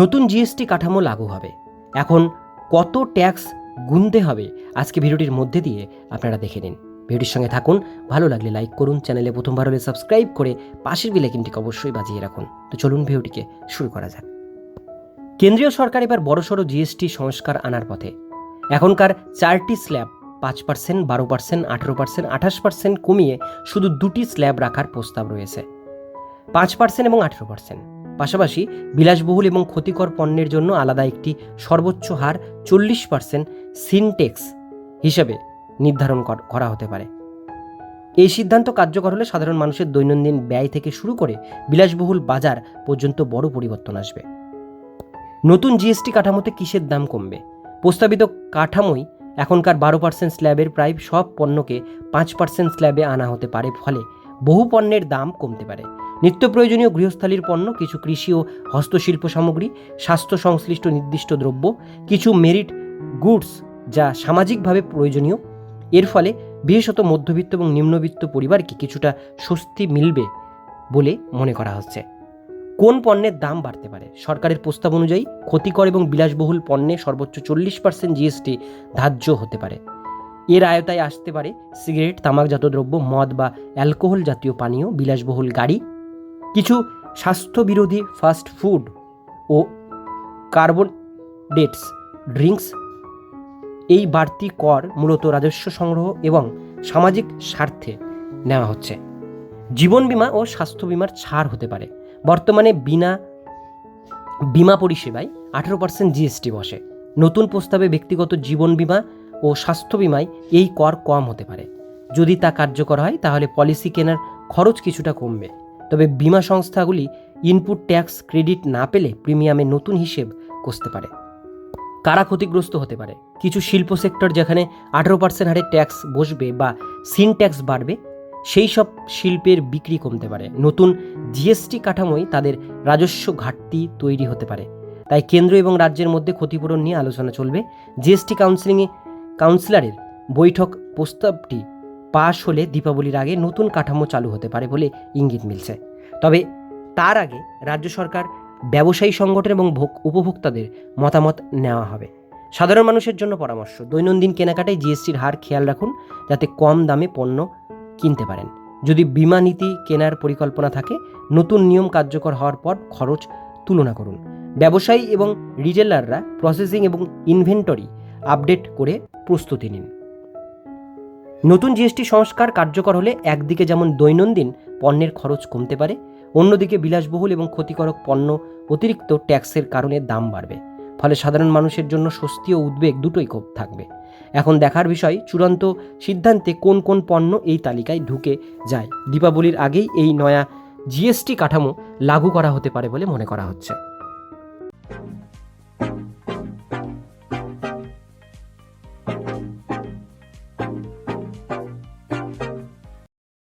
নতুন জিএসটি কাঠামো লাগু হবে। এখন কত ট্যাক্স গুনতে হবে আজকে ভিডিওটির মধ্যে দিয়ে আপনারা দেখে নিন। ভিডিওটির সঙ্গে থাকুন, ভালো লাগলে লাইক করুন, চ্যানেলে প্রথমবার হলে সাবস্ক্রাইব করে পাশের বেলাইকিনটিকে অবশ্যই বাজিয়ে রাখুন। তো চলুন ভিডিওটিকে শুরু করা যাক। কেন্দ্রীয় সরকার এবার বড়সড় জিএসটি সংস্কার আনার পথে। এখনকার চারটি স্ল্যাব পাঁচ পার্সেন্ট বারো পার্সেন্ট আঠেরো পার্সেন্ট আঠাশ পার্সেন্ট কমিয়ে শুধু দুটি স্ল্যাব রাখার প্রস্তাব রয়েছে। পাঁচ পার্সেন্ট এবং আঠেরো পার্সেন্ট পাশাপাশি বিলাসবহুল এবং ক্ষতিকর পণ্যের জন্য আলাদা একটি সর্বোচ্চ হার চল্লিশ পার্সেন্ট সিনটেক্স হিসেবে নির্ধারণ করা হতে পারে। এই সিদ্ধান্ত কার্যকর হলে সাধারণ মানুষের দৈনন্দিন ব্যয় থেকে শুরু করে বিলাসবহুল বাজার পর্যন্ত বড় পরিবর্তন আসবে। নতুন জিএসটি কাঠামোতে কিসের দাম কমবে? প্রস্তাবিত কাঠামোই এখনকার বারো পার্সেন্ট স্ল্যাবের প্রায় সব পণ্যকে পাঁচ পার্সেন্ট স্ল্যাবে আনা হতে পারে, ফলে বহু পণ্যের দাম কমতে পারে। নিত্য প্রয়োজনীয় গৃহস্থালির পণ্য, কিছু কৃষি ও হস্তশিল্প সামগ্রী, স্বাস্থ্য সংশ্লিষ্ট নির্দিষ্ট দ্রব্য, কিছু মেরিট গুডস যা সামাজিকভাবে প্রয়োজনীয়। এর ফলে বিশেষত মধ্যবিত্ত এবং নিম্নবিত্ত পরিবারকে কিছুটা স্বস্তি মিলবে বলে মনে করা হচ্ছে। কোন পণ্যের দাম বাড়তে পারে? সরকারের প্রস্তাব অনুযায়ী ক্ষতিকর এবং বিলাসবহুল পণ্যে সর্বোচ্চ চল্লিশ পার্সেন্ট জিএসটি ধার্য হতে পারে। এর আয়তায় আসতে পারে সিগারেট, তামাকজাত দ্রব্য, মদ বা অ্যালকোহল জাতীয় পানীয়, বিলাসবহুল গাড়ি কিছু স্বাস্থ্যবিরোধী ফাস্ট ফুড ও কার্বোডেটস ড্রিঙ্কস। এই বাড়তি কর মূলত রাজস্ব সংগ্রহ এবং সামাজিক স্বার্থে নেওয়া হচ্ছে। জীবন বিমা ও স্বাস্থ্য বীমার ছাড় হতে পারে। বর্তমানে বিনা বিমা পরিষেবায় আঠেরো পার্সেন্ট জিএসটি বসে। নতুন প্রস্তাবে ব্যক্তিগত জীবন বীমা ও স্বাস্থ্য বিমায় এই কর কম হতে পারে। যদি তা কার্যকর হয়, তাহলে পলিসি কেনার খরচ কিছুটা কমবে। তবে বিমা সংস্থাগুলি ইনপুট ট্যাক্স ক্রেডিট না পেলে প্রিমিয়ামে নতুন হিসেব কষতে পারে। কারা ক্ষতিগ্রস্ত হতে পারে? কিছু শিল্প সেক্টর যেখানে আঠেরো পার্সেন্ট হারে ট্যাক্স বসবে বা সিন ট্যাক্স বাড়বে, সেই সব শিল্পের বিক্রি কমতে পারে। নতুন জিএসটি কাঠামোয় তাদের রাজস্ব ঘাটতি তৈরি হতে পারে। তাই কেন্দ্র এবং রাজ্যের মধ্যে ক্ষতিপূরণ নিয়ে আলোচনা চলবে। জিএসটি কাউন্সিলিংয়ে কাউন্সিলরের বৈঠক প্রস্তাবটি পাশ হলে দীপাবলির আগে নতুন কাঠামো চালু হতে পারে বলে ইঙ্গিত মিলছে। তবে তার আগে রাজ্য সরকার, ব্যবসায়ী সংগঠন এবং উপভোক্তাদের মতামত নেওয়া হবে। সাধারণ মানুষের জন্য পরামর্শ, দৈনন্দিন কেনাকাটায় জিএসটির হার খেয়াল রাখুন যাতে কম দামে পণ্য কিনতে পারেন। যদি বিমা নীতি কেনার পরিকল্পনা থাকে, নতুন নিয়ম কার্যকর হওয়ার পর খরচ তুলনা করুন। ব্যবসায়ী এবং রিটেলাররা প্রসেসিং এবং ইনভেন্টরি আপডেট করে প্রস্তুতি নিন। নতুন জিএসটি সংস্কার কার্যকর হলে একদিকে যেমন দৈনন্দিন পণ্যের খরচ কমতে পারে, অন্যদিকে বিলাসবহুল এবং ক্ষতিকারক পণ্য অতিরিক্ত ট্যাক্সের কারণে দাম বাড়বে। ফলে সাধারণ মানুষের জন্য স্বস্তি ও উদ্বেগ দুটোই খুব থাকবে। এখন দেখার বিষয়, চূড়ান্ত সিদ্ধান্তে কোন কোন পণ্য এই তালিকায় ঢুকে যায়? দীপাবলির আগেই এই নয়া জিএসটি কাঠামো লাগু করা হতে পারে বলে মনে করা হচ্ছে।